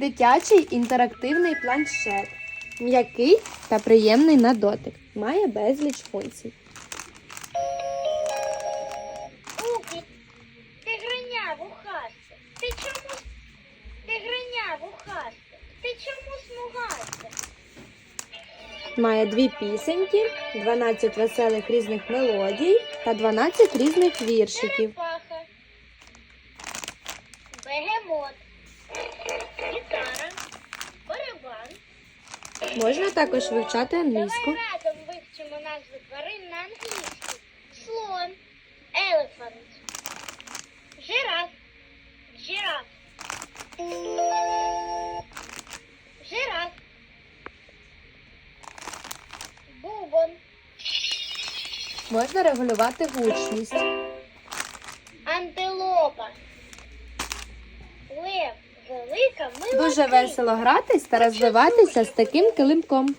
Дитячий інтерактивний планшет. М'який та приємний на дотик. Має безліч функцій. Купік, ти гриняв у. Ти чому ти гриняв у? Ти чому смугався? Має дві пісеньки, 12 веселих різних мелодій та 12 різних віршиків. Черепаха. Бегемот. Можна також вивчати англійську. Давай разом вивчимо назви тварин на англійську. Слон. Elephant. Жираф. Жираф. Жираф. Бубон. Можна регулювати гучність. Антилопа. Дуже весело гратись та розвиватися з таким килимком.